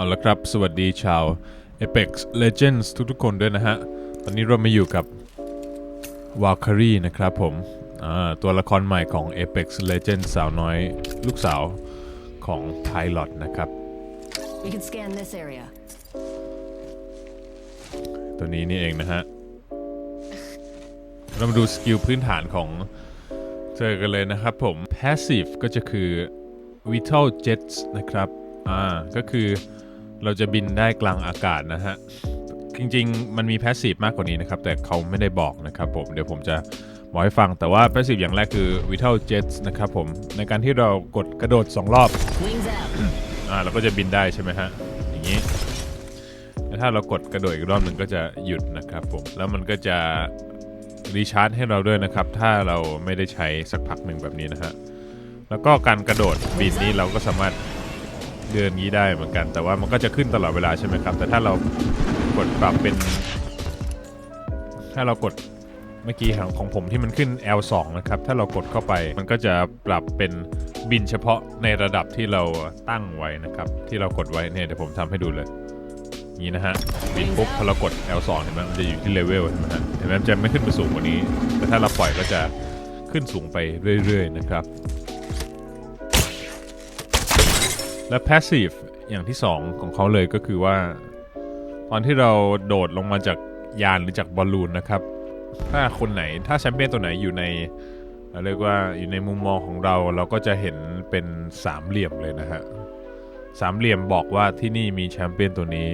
เอาละครับ สวัสดีชาว Apex Legends ทุกๆคนด้วยนะฮะ ตอนนี้เรามาอยู่กับ Valkyrie นะครับผมอ่าตัวละครใหม่ของ Apex Legends สาวน้อยลูกสาวของ Pilot นะครับ We can scan this area. ตัวนี้นี่เองนะฮะ เรามาดูสกิลพื้นฐานของเธอกันเลยนะครับผม Passive ก็จะคือ Vital Jets นะครับ อ่า ก็คือ เราจะบินได้กลางอากาศนะฮะ จริงๆ มันมี Passive มากกว่านี้นะครับ แต่เขาไม่ได้บอกนะครับผม เดี๋ยวผมจะบอกให้ฟังแต่ว่า Passive อย่างแรกคือ Vital Jets นะครับผม ในการที่เรากดกระโดด 2 รอบ Wings out. อ่าเราก็จะบินได้ใช่ไหมฮะ อย่างนี้แล้วถ้าเรากดกระโดดอีกรอบหนึ่งก็จะหยุดนะครับผม แล้วมันก็จะรีชาร์จให้เราด้วยนะครับ ถ้าเราไม่ได้ใช้สักพักหนึ่งแบบนี้นะฮะ แล้วก็การกระโดดบินนี้เราก็สามารถ เดินงี้ได้เหมือนกัน แต่ว่ามันก็จะขึ้นตลอดเวลาใช่ไหมครับ แต่ถ้าเรากดปรับเป็น ถ้าเรากดเมื่อกี้ของของผมที่มันขึ้น L2 นะครับ ถ้าเรากดเข้าไปมันก็จะปรับเป็นบินเฉพาะในระดับที่เราตั้งไว้นะครับ ที่เรากดไว้เนี่ยเดี๋ยวผมทำให้ดูเลยนี้นะฮะบินปุ๊บพอเรากด L2 เห็นไหมมันจะอยู่ที่เลเวลเห็นไหมฮะเห็นไหมมันจะไม่ขึ้นไปสูงกว่านี้ แต่ถ้าเราปล่อยก็จะขึ้นสูงไปเรื่อย ๆ นะครับ และ passive อย่างที่ 2 ของเขาเลยก็คือว่า ตอนที่เราโดดลงมาจากยานหรือจากบอลลูนนะครับ ถ้าคนไหนถ้าแชมเปี้ยนตัวไหนอยู่ในเรียกว่าอยู่ในมุมมองของเราเราก็จะเห็นเป็นสามเหลี่ยมเลยนะฮะสามเหลี่ยมบอกว่าที่นี่มีแชมเปี้ยนตัวนี้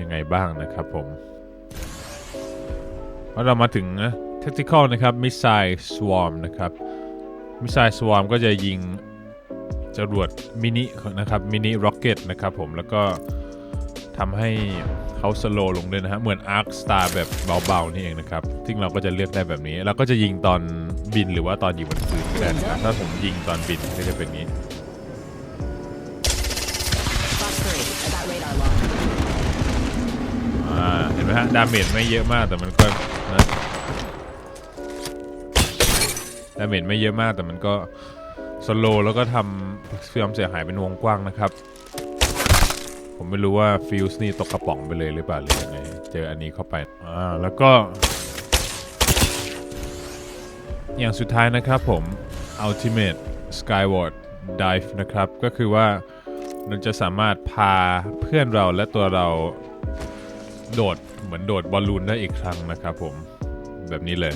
ยังไงบ้างนะครับผมพอเรามาถึง tactical นะครับ missile swarm นะครับ missile swarm ก็จะยิง จรวดมินินะครับมินิร็อกเก็ตนะครับผมแล้วก็ทำให้เขาสโลลงด้วยนะฮะเหมือน Arc Star แบบเบาๆนี่เองนะครับซึ่งเราก็จะเลือกได้แบบนี้เราก็จะยิงตอนบินหรือว่าตอนอยู่บนพื้นก็ได้นะถ้าผมยิงตอนบินก็จะเป็นนี้เห็นไหมฮะดาเมจไม่เยอะมากแต่มันก็นะดาเมจไม่เยอะมากแต่มันก็ สโลแล้วก็ทำความเสียหายเป็นวงกว้างนะครับ ผมไม่รู้ว่าฟิวส์นี่ตกกระป๋องไปเลยหรือเปล่าหรือยังไงเจออันนี้เข้าไปอ่าแล้วก็ อย่างสุดท้ายนะครับผม Ultimate Skyward Dive นะครับ ก็คือว่าเราจะสามารถพาเพื่อนเราและตัวเราโดดเหมือนโดดบอลลูนได้อีกครั้งนะครับผมแบบนี้เลย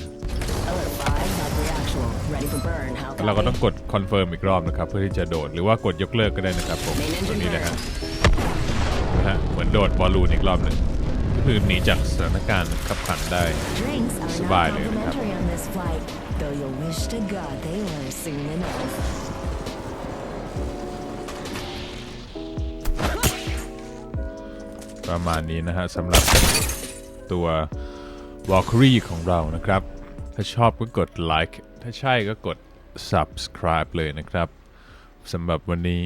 actual. Ready for burn. How เราก็ต้อง copy? กดคอนเฟิร์มอีกรอบนะครับ เพื่อที่จะโดดหรือว่ากดยกเลิกก็ได้นะครับผม Main ตัว engine นี้นะฮะ burn. นะฮะเหมือนโดดบอลลูนอีกรอบหนึ่งก็คือหนีจากสถานการณ์ขับขันได้ Drinks are not Survive it, yeah. complimentary on this flight, though you'll wish to God they were soon enough. ประมาณนี้นะฮะสำหรับตัว Valkyrie ของเรานะครับ ถ้าชอบก็กดไลค์ ถ้าใช่ก็กด subscribe เลยนะครับสำหรับวันนี้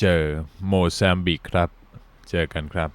เจอโมซัมบิกครับ เจอกันครับ